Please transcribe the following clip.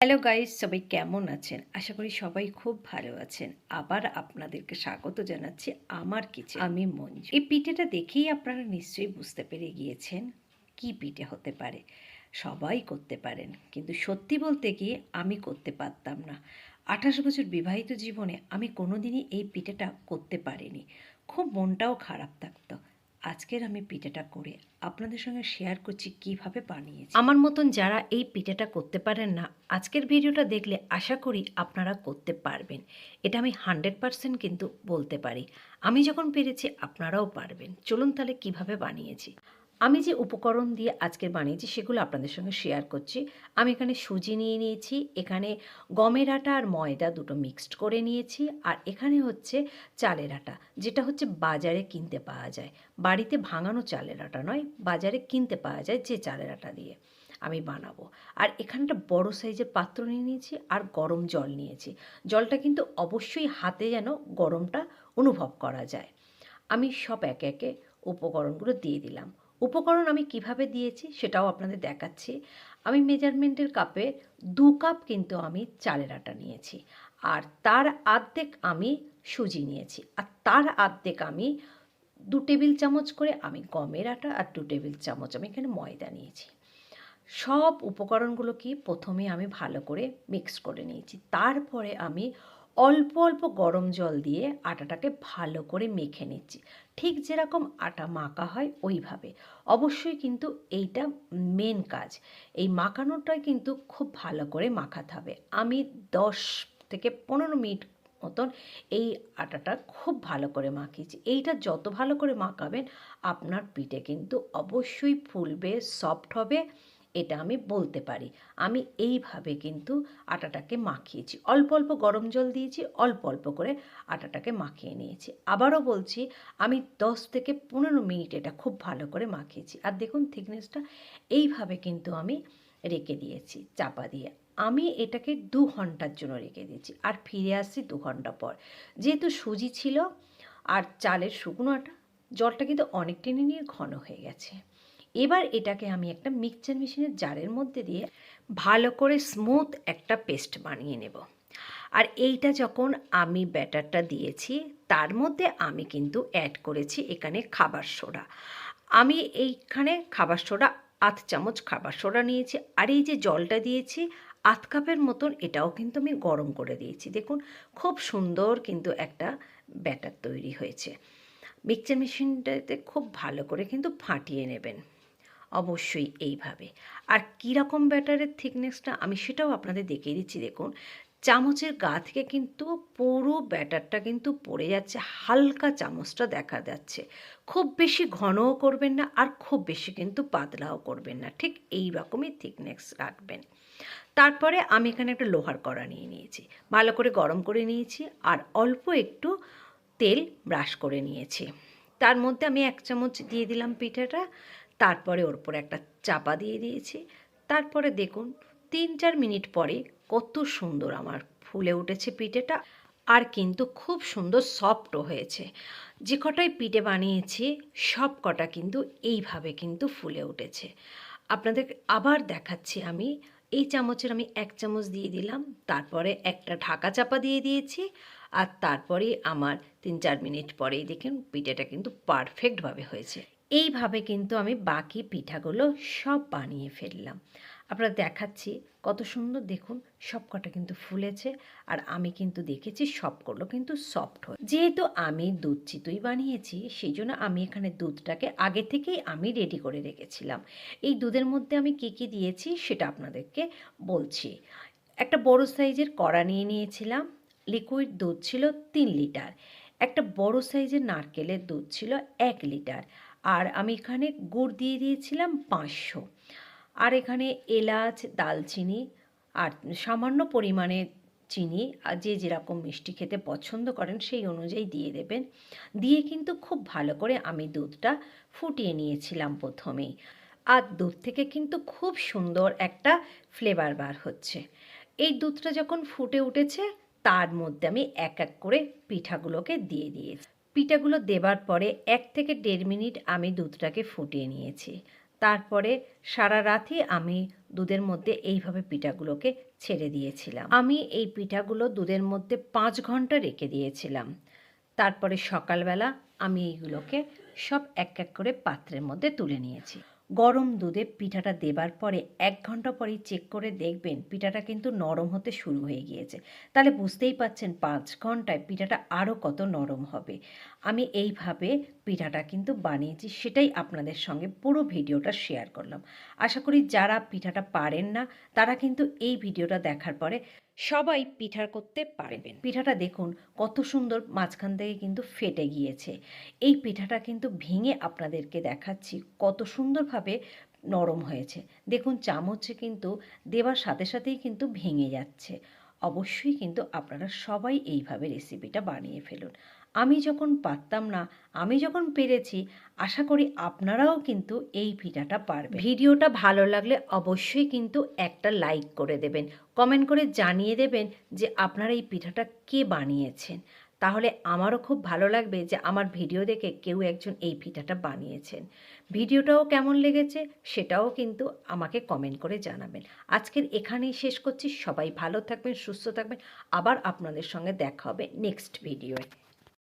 Hello guys, সবাই কেমন আছেন? আশা করি সবাই খুব ভালো আছেন। আবার আপনাদেরকে স্বাগত জানাচ্ছি আমার কিছু আমি মঞ্জু। এই পিঠেটা দেখেই আপনারা নিশ্চয়ই বুঝতে পেরে গিয়েছেন কি পিঠে হতে পারে। সবাই করতে পারেন, কিন্তু সত্যি বলতে গিয়ে আমি করতে পারতাম না। আঠাশ বছর বিবাহিত জীবনে আমি কোনোদিনই এই পিঠেটা করতে পারিনি। খুব মনটাও খারাপ থাকতো। আজকের আমি পিঠাটা করে আপনাদের সঙ্গে শেয়ার করছি কীভাবে বানিয়েছি। আমার মতন যারা এই পিঠাটা করতে পারেন না, আজকের ভিডিওটা দেখলে আশা করি আপনারা করতে পারবেন। এটা আমি হান্ড্রেড পারসেন্ট কিন্তু বলতে পারি। আমি যখন পেরেছি, আপনারাও পারবেন। চলুন তাহলে কীভাবে বানিয়েছি? আমি যে উপকরণ দিয়ে আজকে বানিয়েছি, সেগুলো আপনাদের সঙ্গে শেয়ার করছি। আমি এখানে সুজি নিয়ে নিয়েছি, এখানে গমের আটা আর ময়দা দুটো মিক্সড করে নিয়েছি, আর এখানে হচ্ছে চালের আটা, যেটা হচ্ছে বাজারে কিনতে পাওয়া যায়। বাড়িতে ভাঙানো চালের আটা নয়, বাজারে কিনতে পাওয়া যায় যে চালের আটা দিয়ে আমি বানাবো। আর এখানে একটা বড়ো সাইজের পাত্র নিয়ে নিয়েছি আর গরম জল নিয়েছি। জলটা কিন্তু অবশ্যই হাতে যেন গরমটা অনুভব করা যায়। আমি সব একে একে উপকরণগুলো দিয়ে দিলাম। উপকরণ আমি কীভাবে দিয়েছি সেটাও আপনাদের দেখাচ্ছি। আমি মেজারমেন্টের কাপে দু কাপ কিন্তু আমি চালের আটা নিয়েছি। আর তার আর্ধেক আমি সুজি নিয়েছি। আর তার আর্ধেক আমি দু টেবিল চামচ করে আমি গমের আটা আর দু টেবিল চামচ আমি এখানে ময়দা নিয়েছি। সব উপকরণগুলো কি প্রথমে আমি ভালো করে মিক্স করে নিয়েছি। তারপরে আমি অল্প অল্প গরম জল দিয়ে আটাটাকে ভালো করে মেখে নিচ্ছি। ঠিক যেরকম আটা মাখা হয়, ওইভাবে। অবশ্যই কিন্তু এইটা মেন কাজ। এই মাখানোটাই কিন্তু খুব ভালো করে মাখাতে হবে। আমি দশ থেকে পনেরো মিনিট মতন এই আটাটা খুব ভালো করে মাখিয়েছি। এইটা যত ভালো করে মাখাবেন, আপনার পিঠে কিন্তু অবশ্যই ফুলবে সফট হবে। এটা আমি বলতে পারি। আমি এইভাবে কিন্তু আটাটাকে মাখিয়েছি। অল্প অল্প গরম জল দিয়েছি, অল্প অল্প করে আটাটাকে মাখিয়ে নিয়েছি। আবারও বলছি, আমি দশ থেকে পনেরো মিনিট এটা খুব ভালো করে মাখিয়েছি। আর দেখুন, থিকনেসটা এইভাবে কিন্তু আমি রেখে দিয়েছি, চাপা দিয়ে। আমি এটাকে দু ঘণ্টার জন্য রেখে দিয়েছি। আর ফিরে আসছি দু ঘণ্টা পর। যেহেতু সুজি ছিল, আর চালের শুকনো আটা, জলটা কিন্তু অনেক টেনে নিয়ে ঘন হয়ে গেছে। এবার এটাকে আমি একটা মিক্সচার মেশিনের জারের মধ্যে দিয়ে ভালো করে স্মুথ একটা পেস্ট বানিয়ে নেব। আর এইটা যখন আমি ব্যাটারটা দিয়েছি, তার মধ্যে আমি কিন্তু অ্যাড করেছি এখানে খাবার সোডা। আমি এইখানে খাবার সোডা, আধ চামচ খাবার সোডা নিয়েছি। আর এই যে জলটা দিয়েছি, আধ কাপের মতন এটাও কিন্তু আমি গরম করে দিয়েছি। দেখুন, খুব সুন্দর কিন্তু একটা ব্যাটার তৈরি হয়েছে। মিক্সচার মেশিনটাতে খুব ভালো করে কিন্তু ফাটিয়ে নেবেন। অবশ্যই এইভাবে। আর কীরকম ব্যাটারের থিকনেসটা আমি সেটাও আপনাদের দেখিয়ে দিচ্ছি, দেখুন। চামচের গা থেকে কিন্তু পুরো ব্যাটারটা কিন্তু পড়ে যাচ্ছে, হালকা চামচটা দেখা যাচ্ছে। খুব বেশি ঘনও করবেন না আর খুব বেশি কিন্তু পাতলাও করবেন না, ঠিক এই রকমই থিকনেস রাখবেন। তারপরে আমি এখানে একটা লোহার কড়া নিয়ে নিয়েছি। ভালো করে গরম করে নিয়েছি আর অল্প একটু তেল ব্রাশ করে নিয়েছি। তার মধ্যে আমি এক চামচ দিয়ে দিলাম পিঠাটা। তারপরে ওর উপরে একটা চাপা দিয়ে দিয়েছি। তারপরে দেখুন তিন চার মিনিট পরে কত সুন্দর আমার ফুলে উঠেছে পিঠেটা আর কিন্তু খুব সুন্দর সফটও হয়েছে। যে কটাই পিঠে বানিয়েছি, সব কটা কিন্তু এইভাবে কিন্তু ফুলে উঠেছে। আপনাদের আবার দেখাচ্ছি আমি, এই চামচের আমি এক চামচ দিয়ে দিলাম, তারপরে একটা ঢাকা চাপা দিয়ে দিয়েছি আর তারপরেই আমার তিন চার মিনিট পরেই দেখুন পিঠেটা কিন্তু পারফেক্টভাবে হয়েছে। এইভাবে কিন্তু আমি বাকি পিঠাগুলো সব বানিয়ে ফেললাম। আপনারা দেখাচ্ছি কত সুন্দর দেখুন সব কটা কিন্তু ফুলেছে আর আমি কিন্তু দেখেছি সবগুলো কিন্তু সফট হয় যেহেতু আমি দুধ চিতুই বানিয়েছি, সেই জন্য আমি এখানে দুধটাকে আগে থেকেই আমি রেডি করে রেখেছিলাম। এই দুধের মধ্যে আমি কী কী দিয়েছি সেটা আপনাদেরকে বলছি। একটা বড় সাইজের কড়া নিয়ে নিয়েছিলাম লিকুইড দুধ ছিল তিন লিটার। একটা বড় সাইজের নারকেলের দুধ ছিল এক লিটার। আর আমি এখানে গুড় দিয়ে দিয়েছিলাম পাঁচশো। আর এখানে এলাচ, দালচিনি আর সামান্য পরিমাণে চিনি, আর যে যেরকম মিষ্টি খেতে পছন্দ করেন সেই অনুযায়ী দিয়ে দেবেন। দিয়ে কিন্তু খুব ভালো করে আমি দুধটা ফুটিয়ে নিয়েছিলাম প্রথমেই। আর দুধ থেকে কিন্তু খুব সুন্দর একটা ফ্লেভার বার হচ্ছে। এই দুধটা যখন ফুটে উঠেছে, তার মধ্যে আমি এক এক করে পিঠাগুলোকে দিয়ে দিয়েছি। পিঠাগুলো দেবার পরে এক থেকে দেড় মিনিট আমি দুধটাকে ফুটিয়ে নিয়েছি। তারপরে সারা রাতই আমি দুধের মধ্যে এইভাবে পিঠাগুলোকে ছেড়ে দিয়েছিলাম। আমি এই পিঠাগুলো দুধের মধ্যে পাঁচ ঘণ্টা রেখে দিয়েছিলাম। তারপরে সকালবেলা আমি এইগুলোকে সব এক এক করে পাত্রের মধ্যে তুলে নিয়েছি। গরম দুধে পিঠাটা দেবার পরে এক ঘণ্টা পরেই চেক করে দেখবেন পিঠাটা কিন্তু নরম হতে শুরু হয়ে গিয়েছে। তাহলে বুঝতেই পাচ্ছেন পাঁচ ঘন্টায় পিঠাটা আরও কত নরম হবে। আমি এইভাবে পিঠাটা কিন্তু বানিয়েছি, সেটাই আপনাদের সঙ্গে পুরো ভিডিওটা শেয়ার করলাম। আশা করি যারা পিঠাটা পারেন না, তারা কিন্তু এই ভিডিওটা দেখার পরে সবাই পিঠা করতে পারবেন। পিঠাটা দেখুন, কত সুন্দর মাঝখান থেকে কিন্তু ফেটে গিয়েছে। এই পিঠাটা কিন্তু ভেঙে আপনাদেরকে দেখাচ্ছি কত সুন্দরভাবে নরম হয়েছে। দেখুন, চামচে কিন্তু দেওয়ার সাথে সাথেই কিন্তু ভেঙে যাচ্ছে। অবশ্যই কিন্তু আপনারা সবাই এইভাবে রেসিপিটা বানিয়ে ফেলুন। আমি যখন পারতাম না, আমি যখন পেরেছি, আশা করি আপনারাও কিন্তু এই পিঠাটা পারবেন। ভিডিওটা ভালো লাগলে অবশ্যই কিন্তু একটা লাইক করে দেবেন। কমেন্ট করে জানিয়ে দেবেন যে আপনারা এই পিঠাটা কে বানিয়েছেন। তাহলে আমারও খুব ভালো লাগবে যে আমার ভিডিও দেখে কেউ একজন এই পিঠাটা বানিয়েছেন। ভিডিওটাও কেমন লেগেছে সেটাও কিন্তু আমাকে কমেন্ট করে জানাবেন। আজকের এখানেই শেষ করছি। সবাই ভালো থাকবেন, সুস্থ থাকবেন। আবার আপনাদের সঙ্গে দেখা হবে নেক্সট ভিডিওয়ে